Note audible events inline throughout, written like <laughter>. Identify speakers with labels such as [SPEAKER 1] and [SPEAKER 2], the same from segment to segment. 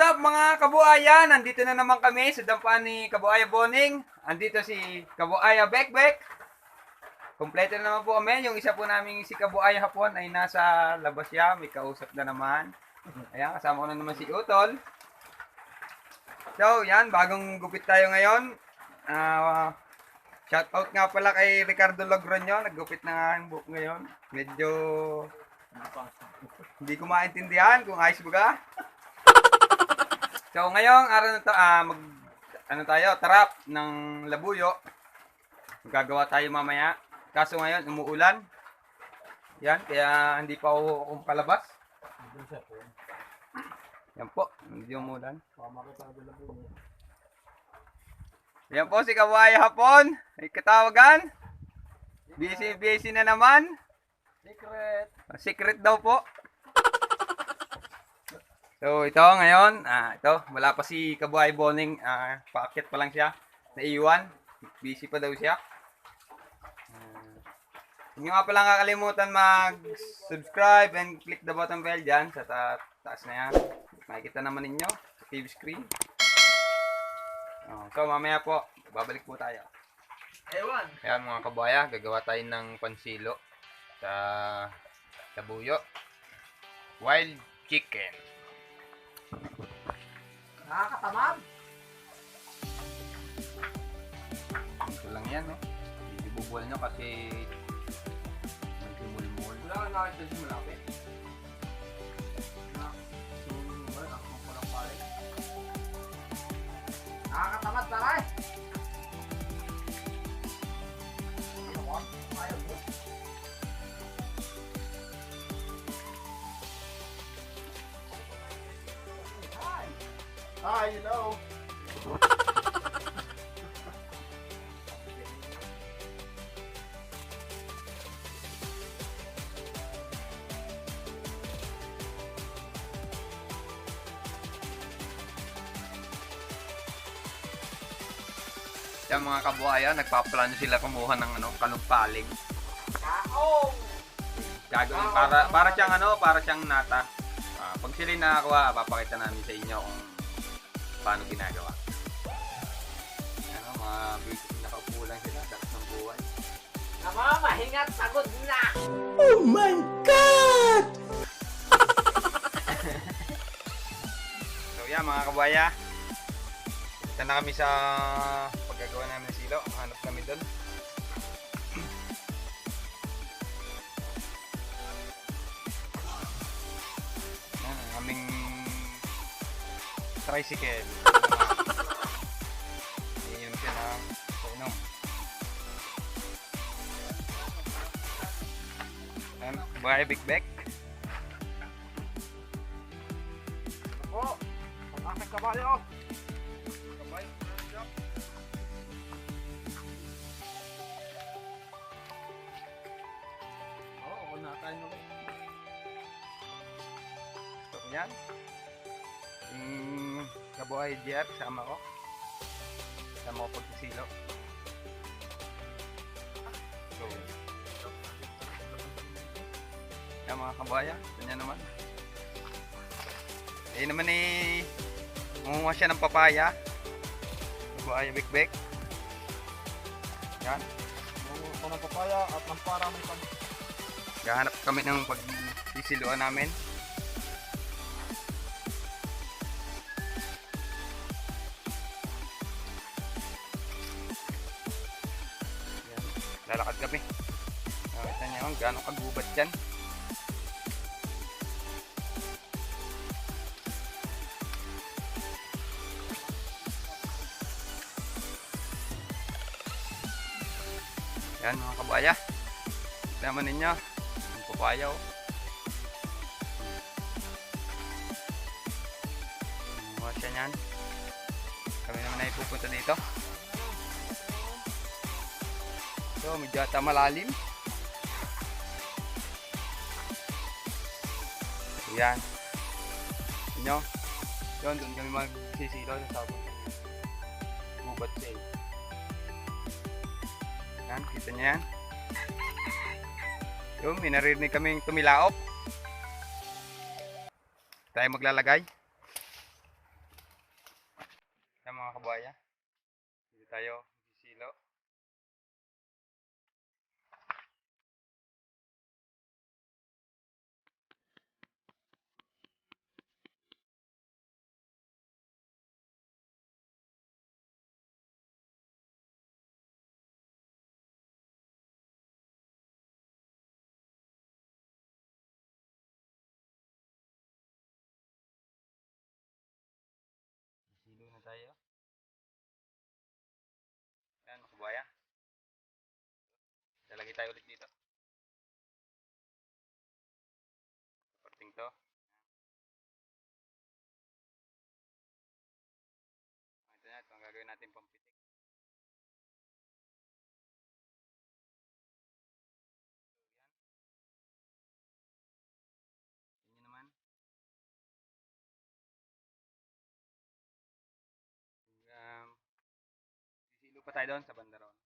[SPEAKER 1] What's up mga kabuaya? Nandito na naman kami sa dampan ni Kabuaya Boning. Andito si Kabuaya Bekbek. Kompleto na naman po kami. Yung isa po namin si Kabuaya Hapon ay nasa labas siya. May kausap na naman. Ayan, kasama ko na naman si Utol. So, yan. Bagong gupit tayo ngayon. Ah, shout out nga pala kay Ricardo Logroño. Naggupit na nga ang buhok ngayon. Medyo hindi ko maintindihan kung ayos ba ka. So ngayong araw na to, ah, mag, ano tayo, trap ng labuyo. Gagawa tayo mamaya. Kaso ngayon, umuulan. Yan, kaya hindi pa ako akong palabas. Yan po, hindi umuulan. Yan po si Kawaii Hapon. Ay katawagan. Busy, busy na naman.
[SPEAKER 2] Secret.
[SPEAKER 1] Secret daw po. So ito ngayon, ah ito, wala pa si Kabuhay Boning, ah paakit pa lang siya. Naiwan, busy pa daw siya. Hindi nga pala kakalimutan mag-subscribe and click the button bell dyan sa ta taas na yan. Makikita naman ninyo sa TV screen. Oh, so mamaya po, babalik po tayo.
[SPEAKER 2] Ewan.
[SPEAKER 1] Ayan mga kabaya, gagawa tayo ng pansilo sa kabuyo. Wild chicken.
[SPEAKER 2] Nakakatamad.
[SPEAKER 1] Ito lang yan, no? Ibubuwal nyo kasi may kumulmul. Wala ka nakita sa malapit.
[SPEAKER 2] Nakakatamad taray. Hi, you know.
[SPEAKER 1] Yung mga kabuhaya, nagpaplano sila kumuha ng ano, kalumpaling.
[SPEAKER 2] Kaong.
[SPEAKER 1] Gagawin para para siyang ano, para siyang nata. Ah, pag sila nakakuha, papakita namin sa inyo kung paano ginagawa. Ano, mga basic nakaupo lang sila, dapat ng buhay.
[SPEAKER 2] Namamahingat pagod na. <laughs>
[SPEAKER 1] So yeah, mga kabaya. Punta na kami sa tricycle. Iinom siya ng painom. Yan, bye Big Beck.
[SPEAKER 2] Po. Ang aking kabayo.
[SPEAKER 1] Kabay,
[SPEAKER 2] Oo, na tayo
[SPEAKER 1] yan. Kabuhay JR, sama ko. Sama ko pagkisilo. So, yan mga kabaya, ito niya naman. Eh naman eh, munguha siya ng papaya. Kabuhay big Yan,
[SPEAKER 2] ko ng papaya at ng para may
[SPEAKER 1] gahanap kami ng pagsisiluan namin. Gaano kagubat yan. Yan mga kabaya. Naman ninyo. Ang papaya oh. Mga siya niyan. Kami naman ay pupunta dito. So, medyo ata malalim. Yan. Inyo. Yun, doon kami magsisilo sa sabon. Gubat siya eh. Yan, kita niya yan. Yung, may naririnig kaming tumilaop. Tayo maglalagay. mga kabaya. Dito tayo sisilo. Silo na tayo. Yan, mga kabaya. Lalagay tayo ulit dito. Parting to. Sisilo pa tayo doon sa. Para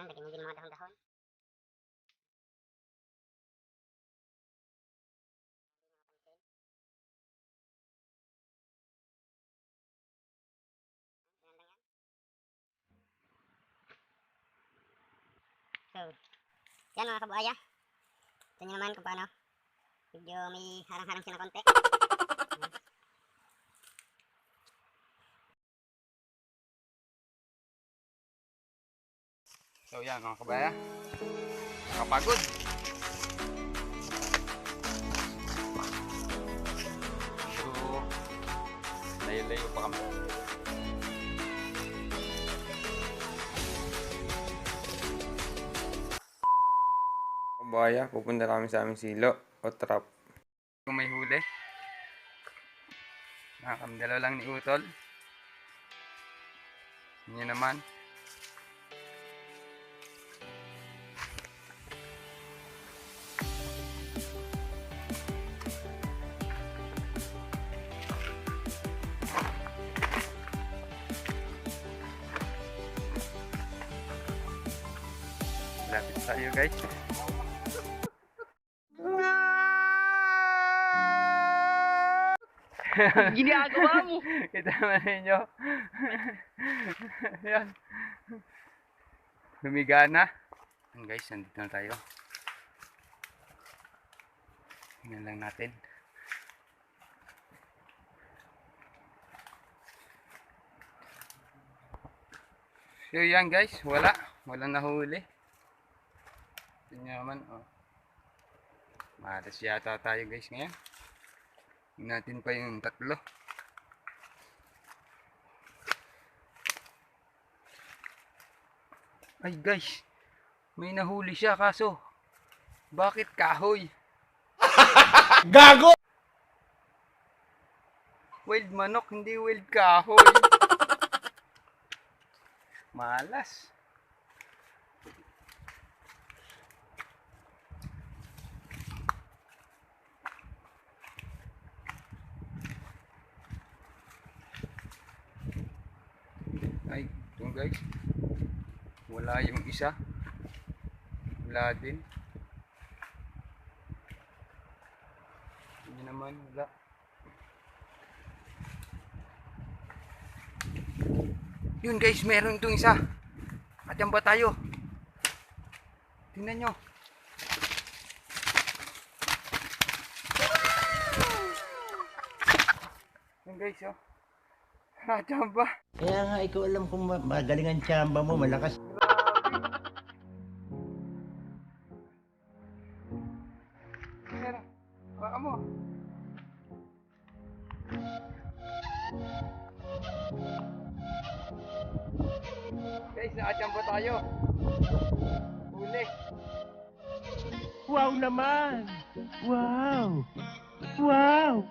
[SPEAKER 3] mapansin. Yan lang yan. So, yan mga kabuaya. Ito naman kung paano. Medyo may harang-harang siya na konti.
[SPEAKER 1] So yan mga kabaya. Nakapagod. So, layo-layo pa kami. Kabaya, pupunta kami sa aming silo o trap. Kung may huli. Nakakamdala lang ni Utol. Yun naman. Lapit tayo guys.
[SPEAKER 4] Ginagawa mo. <laughs>
[SPEAKER 1] Kita naman ninyo. <laughs> Yan. Lumiga na. Yan guys, nandito na tayo. Tingnan lang natin. So yan guys, wala. Walang nahuli. Tingnan naman, oh. Matas yata tayo guys ngayon. Tingnan natin pa yung tatlo. Ay guys, may nahuli siya kaso. Bakit kahoy? <laughs>
[SPEAKER 2] Gago!
[SPEAKER 1] Wild manok, hindi wild kahoy. <laughs> Malas. Ito guys. Wala yung isa. Wala din. Hindi naman, wala. Yun guys, meron itong isa. At yan ba tayo? Tingnan nyo. Yun guys, oh. At yan ba?
[SPEAKER 4] Kaya nga ikaw alam kung ma- magaling ang tsamba mo, malakas.
[SPEAKER 1] Meron. Baka mo. Guys, nakachamba tayo. Huli.
[SPEAKER 4] Wow naman! Wow! Wow!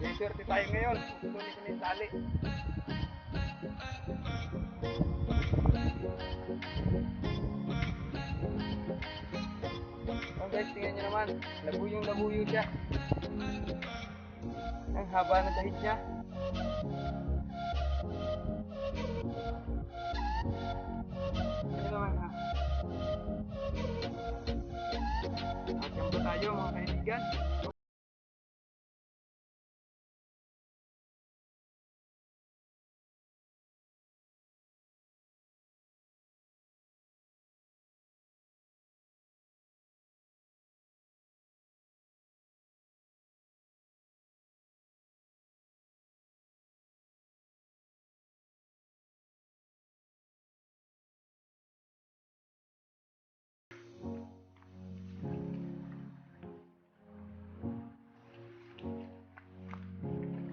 [SPEAKER 1] May swerte tayo ngayon. Tutuloy ko na yung tali. Oh guys, tingnan nyo naman. Labuyong labuyo siya. Ang haba ng dahil niya. Ano naman ha? Nakachamba tayo mga kaibigan.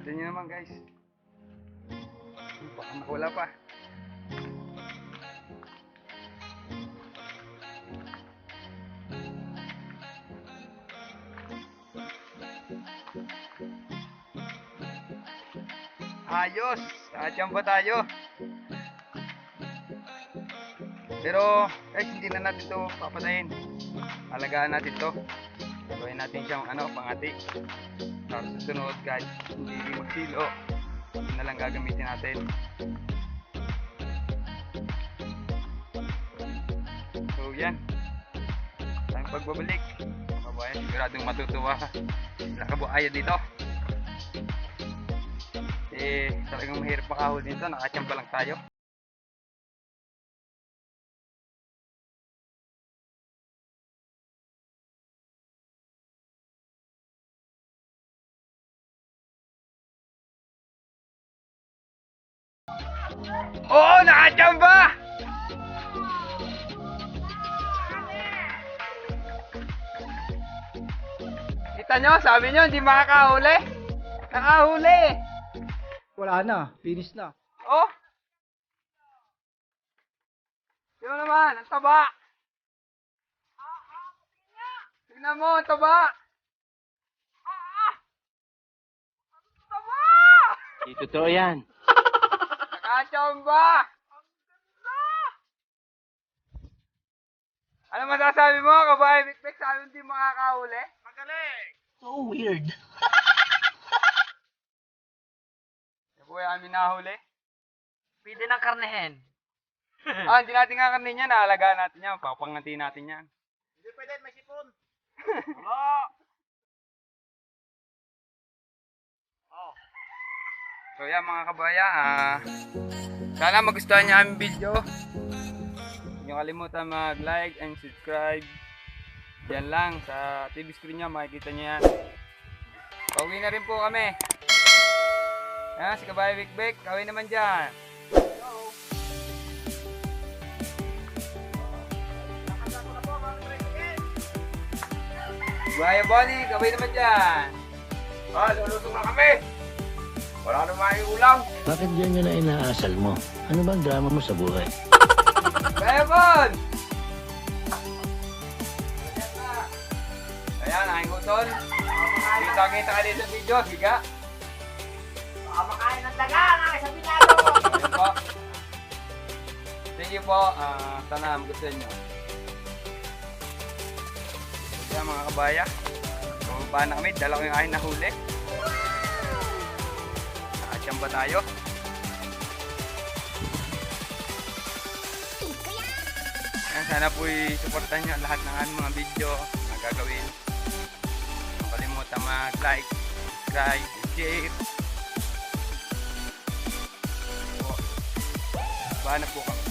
[SPEAKER 1] Ito nyo naman guys. Makawala pa. Ayos! Atyang ba tayo? Pero, guys, hindi na natin to papatayin. Alagaan natin to. Natin siyang ano, pangati. Para sa sunod, guys, hindi magsilo. Yun na lang gagamitin natin. So, yan. Tayong pagbabalik. Mga kabayan, siguradong matutuwa. Sila kabuaya dito. Eh, talagang mahirap makahuli dito. Nakachamba lang tayo. Oo, nakachamba! Kita nyo, sabi nyo, hindi makakahuli. Nakahuli.
[SPEAKER 2] Wala na, finish na.
[SPEAKER 1] Oh! Yun naman, ang taba. Tingnan mo, ang taba. Taba!
[SPEAKER 4] Di yan.
[SPEAKER 1] Nakachamba! Ano masasabi mo, kabahay Big Sabi hindi makakahuli? Magaling!
[SPEAKER 4] So weird. <laughs>
[SPEAKER 1] Yung amin nahuli.
[SPEAKER 2] Pwede ng karnehen.
[SPEAKER 1] ah, hindi natin kakanin yan. Naalagaan natin yan. Papanganti natin yan.
[SPEAKER 2] Hindi pwede, may sipon. <laughs> Wala.
[SPEAKER 1] So yan mga kabaya, ah, sana magustuhan niyo ang video. Huwag kalimutan mag-like and subscribe. Yan lang, sa TV screen niya makikita niyo yan. Pauwi na rin po kami. Yan, si kabaya Big Big, kawin naman dyan. Kabaya Bonnie, kawin naman dyan.
[SPEAKER 2] Ah, lulusong na kami! Wala na may ulam.
[SPEAKER 4] Bakit ganyan na inaasal mo? Ano bang drama mo sa buhay?
[SPEAKER 1] Buhay Bon! Ayan, aking utol. Kita-kita ka dito sa video, higa.
[SPEAKER 2] Baka makain ng daga. Nakasabi na ako.
[SPEAKER 1] Ayun po. Thank you po. Ah, sana magustuhan nyo. Kaya mga kabaya, bumaba na kami. Dala ko yung aking nahuli. Nakasyamba tayo. Ayan, sana po i-supportan nyo lahat ng aming mga video na gagawin. Huwag kalimutan mag-like, subscribe, share. Bahanap po kami.